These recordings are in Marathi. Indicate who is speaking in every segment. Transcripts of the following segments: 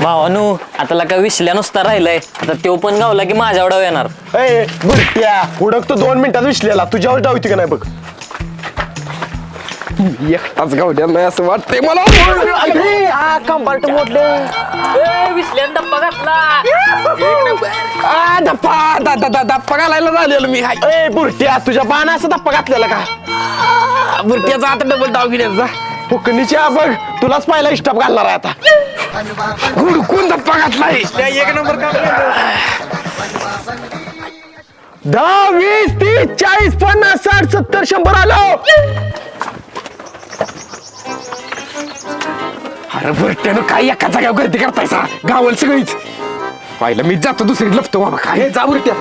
Speaker 1: भावानू आता लका विसल्या नुसता राहिलाय. आता तो पण गावला की माझ्या एवढा येणार.
Speaker 2: ए बुरट्या हुडक तो दोन मिनिटात विसलेला तुझ्यावर डाव येते का नाही बघ?
Speaker 3: एकटाच गावड्या नाही असं वाटतंय मला.
Speaker 2: कंपार्ट मोडले.
Speaker 1: विसल्यान डब्बा घातला.
Speaker 3: आ, धप्पा दा- दा- दा- धप्पा घालायला झालेलो मी हाय.
Speaker 2: ए बुरट्या तुझ्या बाणा असा धप्पा घातलेला का?
Speaker 3: बुरट्याचा आता डबल डाव घेण्याचा
Speaker 2: फुकणीच्या बघ तुलाच पहिला स्टॉप घालणार आहे आता.
Speaker 3: हुडकून धप्पा घातलाय
Speaker 2: एक नंबर दहा वीस तीस चाळीस पन्नास साठ सत्तर शंभर आलो.
Speaker 3: अरे बुरट्यानं काय एका जाग्यावर गर्दी करतायसा गावाला सगळीच. पाहिलं मी जातो दुसरी लपतो बाबा काय? जा बुरट्या.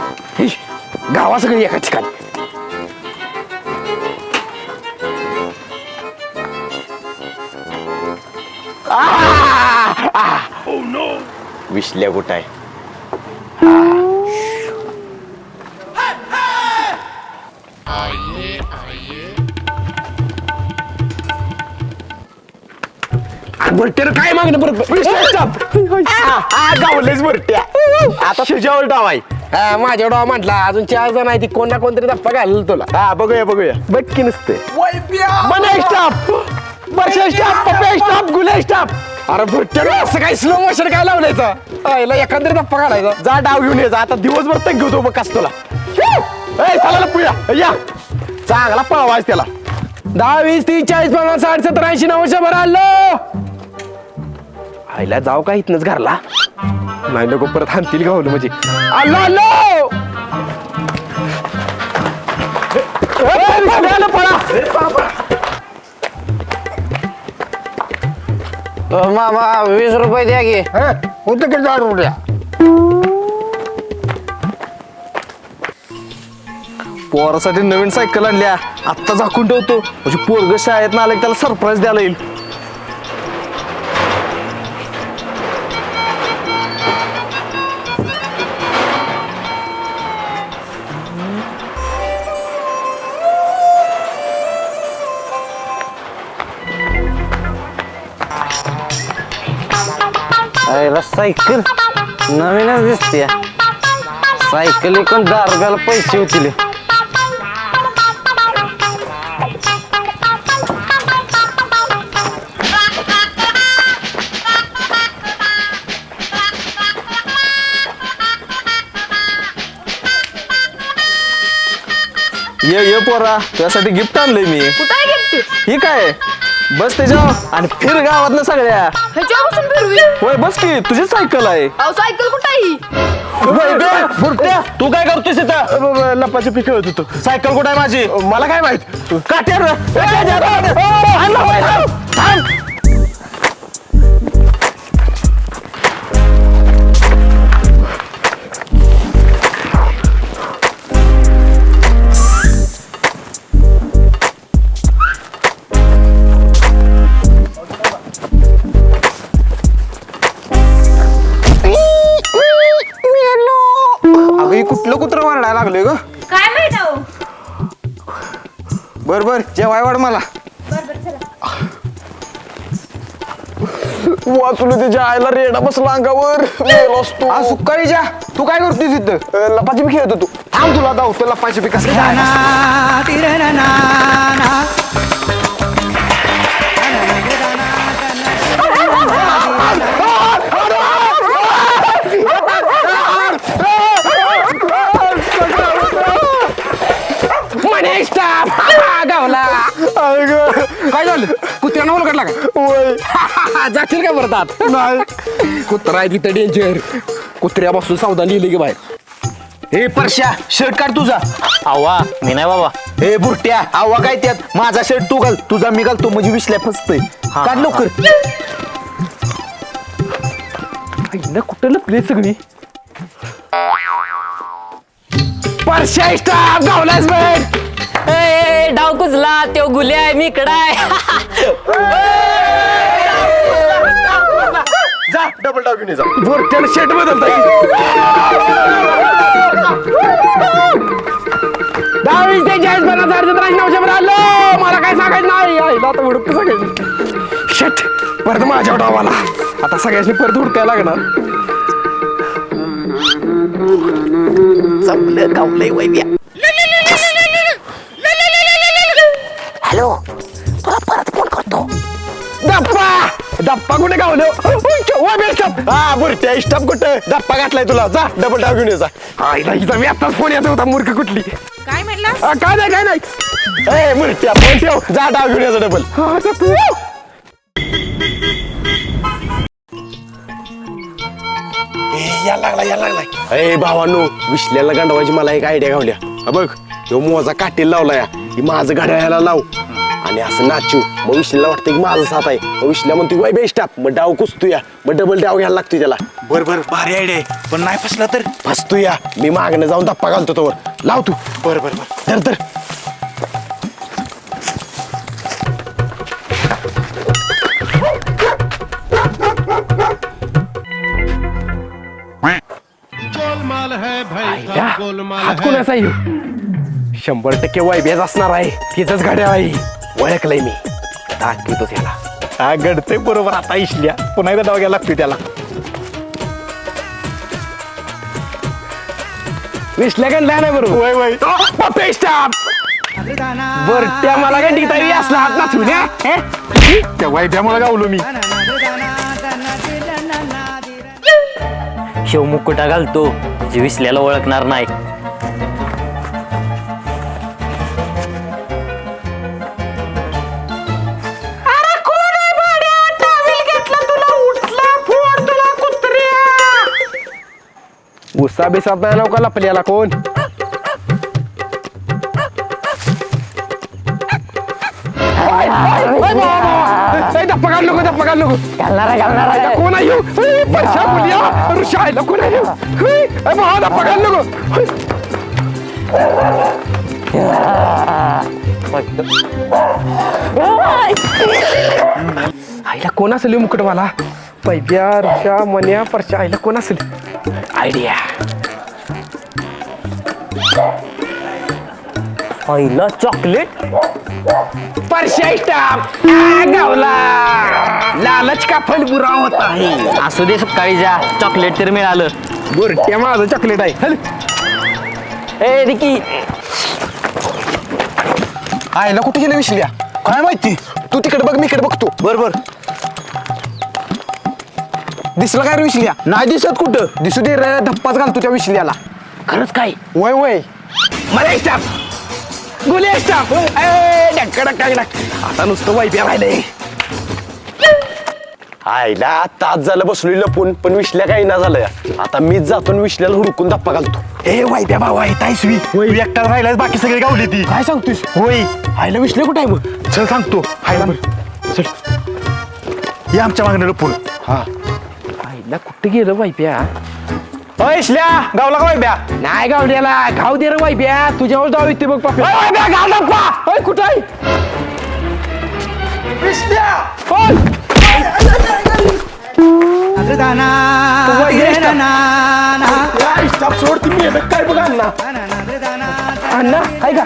Speaker 3: गावा सगळी एका ठिकाणी.
Speaker 2: विसल्या कुठं आहे
Speaker 3: बुरट्यानं काय मागणं बरं?
Speaker 2: गावलेच बुरट्या आता तुझ्यावर डाव आहे.
Speaker 3: हा, माझ्या डोळा म्हटला अजून चार जण आहे ती कोण ना कोणतरी धप्पा घालेल तुला.
Speaker 2: हा बघूया बघूया. बघ की नसते मने stop Varsha stop Pappya stop गुले स्टॉप
Speaker 3: अरे बुरट्यानं असं काय स्लो मोशन काय लावलायचं आईला एखाद्या धप्पा घालायचा
Speaker 2: जा डाव घेऊन ये जा आता दिवसभर तंग घेतो बघ कस तुला चला पुया या चांगला पळवायच त्याला
Speaker 3: दहा वीस तीस चाळीस पन्नास साठ सत्तर ऐंशी नव्वद शंभर आलो आईला जाऊ का इथनच घरला नाही नको परत हाणतील गावलं म्हणजे आलो आलो
Speaker 2: ए, पळा
Speaker 1: मामा वीस रुपये द्या की.
Speaker 3: होतं की जाऊ उद्या
Speaker 4: पोरासाठी नवीन सायकल आणल्या. आत्ता झाकून ठेवतो. म्हणजे पोरग शाळेत ना आलं की त्याला सरप्राईज द्यायला येईल.
Speaker 1: अरे सायकल. नवीनच दिसते सायकल एकूण दहा रुपयाला पैसे होतील.
Speaker 4: ये ये पोरा त्यासाठी गिफ्ट आणलंय मी.
Speaker 5: कुठं आहे गिफ्ट
Speaker 4: ही काय? बस त्याच्यावर आणि फिर गावात ना सगळ्या.
Speaker 5: ह्याच्यापासून फिरवी
Speaker 4: होय बस की तुझी सायकल आहे.
Speaker 5: अहो सायकल कुठं आहे ही?
Speaker 2: तू काय करतोस इथं? लपाची पी खेळत होतो. सायकल कुठं आहे माझी? मला काय माहीत? काट्यार
Speaker 4: ही कुठलं कुत्र मारडायला लागले ग?
Speaker 5: काय माहीत अहो?
Speaker 4: बर बर जेवाय वाढ मला.
Speaker 2: वाचलो त्याच्या आईला रेडा बसला अंगावर. मेलो असतो.
Speaker 3: आज सुकाळीच्या तू काय करतोय तिथं
Speaker 2: अं, लपाची पी खेळत होतो थांब तुला धावतो लपाची पी कसं
Speaker 3: गावला काय झालं? कुत्र्यानं ओळखला का? जातील का परत आत
Speaker 2: नाही.
Speaker 3: कुत्रा आहे तिथं डेंजर कुत्र्यापासून सावधान लिहिली की बाहेर.
Speaker 2: हे परश्या शर्ट काढ तुझा.
Speaker 1: आवा मी नाही बाबा.
Speaker 2: हे बुरट्या आवा काय त्यात? माझा शर्ट तू घाल. तुझा मी घालतो म्हणजे विसल्या फसतोय.
Speaker 1: हा,
Speaker 2: काढ
Speaker 1: हा,
Speaker 2: लवकर.
Speaker 3: कुठं लपली सगळी? परश्या स्टाफ गावलाच बघ
Speaker 1: ए डाव कुचला त्यो गुले आहे मी आहे.
Speaker 2: जा डबल डाव घेऊन ये जा.
Speaker 3: बोरट्यानं शेट बदलता दहावीस ते चाळीस पन्नास साडे सतराशे नऊशे आलो. मला काय सांगायचं नाही. आईला आता हुडक सांगायचं शेट परत माझ्या डावाला. आता सगळ्यांनी परत हुडकायला लागणार. जमलं गावलंय वैद्या हॅलो तुला परत फोन करतो. डप्पा! डप्पा कुठे गावलं?
Speaker 2: हा बुरट्या स्टाफ कुठं? डप्पा घातलाय तुला. जा डबल डाव घेऊन ये जा.
Speaker 3: आईला हिचा मी आत्ताच फोन येतो होता मूर्ख कुठली?
Speaker 5: काय म्हटलं
Speaker 3: काय नाही काय नाही.
Speaker 2: ए बुरट्या फोन ठेव. जा डाव घेऊन यायचा डबल
Speaker 3: हा.
Speaker 2: या लागला या लागला. ए भावानो विश्ल्याला गांडवायची मला एक आयडिया गावल्या. हा बघ ह्यो मोजा काटेल लावलाय. ही माझं घड्याळाला लाव. आणि असं नाचू. मग विश्ल्याला वाटतं की माझं साथ आहे. मग विश्ल्या म्हणतो वाय बेस्ट मग डाव कुसतो या. मग डबल डाव घ्यायला लागतो त्याला.
Speaker 6: बर बर भारी आयडिया पण नाही फसला तर?
Speaker 2: फसतो या. मी मागणं जाऊन धप्पा घालतो तोवर. लाव तू.
Speaker 6: बर बर बर.
Speaker 2: तर तर
Speaker 3: आईला, हात कोणाचा आहे ह्यो? शंभर टक्के वायब्याज असणार आहे. तिचंच गाड्या आहे. ओळखलंय मी. दाखवतो त्याला.
Speaker 2: हा घडतंय बरोबर आता इशल्या. पुन्हा एकदा डाव घ्यायला लागतोय त्याला.
Speaker 3: विसल्या गणल्या नाही बरोबर?
Speaker 2: वय वय.
Speaker 3: बर त्या मला गंडी तरी असला हात नाचून या, हे?
Speaker 2: त्या वैद्यामुळे गावलो मी.
Speaker 1: शिव मुकुटा घालतो. जे विसल्याला ओळखणार नाही.
Speaker 3: उसा बिसात नाही नका लपल्याला कोण धप्पा काढ नको धप्पा काढ नको घालणार कोण आहे ह्यो? ए, पैसा बोलिया ऋषायला कोण आहे ह्यो? ए, ए, भावा, धप्पा काढ नको आईला कोण असेल मुकुटवाला पैप्या ऋषा मन्या परशा आईला कोण असेल आयडिया
Speaker 1: पहिलं चॉकलेट
Speaker 3: परशा स्टाफ गावला. लालच का फल बुरा होता. है
Speaker 1: असू दे सकाळी जा चॉकलेट तर मिळालं.
Speaker 3: बुरट्या माझं चॉकलेट आहे. हल.
Speaker 1: ए रिकी.
Speaker 2: आयला कुठे गेलं विश्ल्या काय माहिती? तू तिकडे बघ मी इकडे बघतो.
Speaker 6: बर बर.
Speaker 2: दिसलं काय रे विश्ल्या? नाही दिसत कुठं. दिसू दे रे धप्पाच घालतो त्या विश्ल्याला.
Speaker 1: खरंच काय?
Speaker 2: वय वय.
Speaker 3: मला स्टाफ गुले स्टाफ डक्का आता नुसतं वाईप्या राहिलंय
Speaker 2: आईला तास झालं बसलोय लपून पण विश्ल्या काही ना झालं. आता मीच जातो आणि विश्ल्याला हुडकून धप्पा घालतो.
Speaker 6: ए वाईद्या भाऊ आहे तायसवी तू एकटा राहिलाय बाकी सगळे गावली ती.
Speaker 2: काय सांगतोस
Speaker 6: होय
Speaker 2: आईला विश्ल्या कुठे आहे मग?
Speaker 6: चल सांगतो. हाय चल. ये आमच्या मागणं लपून.
Speaker 2: हा.
Speaker 3: आईला कुठे गेलं वाईप्या
Speaker 2: विश्ल्या गावला का ब्या
Speaker 3: नाही गावड्याला घाव दे रे वाईप्या तुझ्यावर जाऊ येते बघ पापा घाल डप्पा ओय कुठं आहे स्टाफ सोड तुम्ही हे काय बघा अण्णा अण्णा आहे का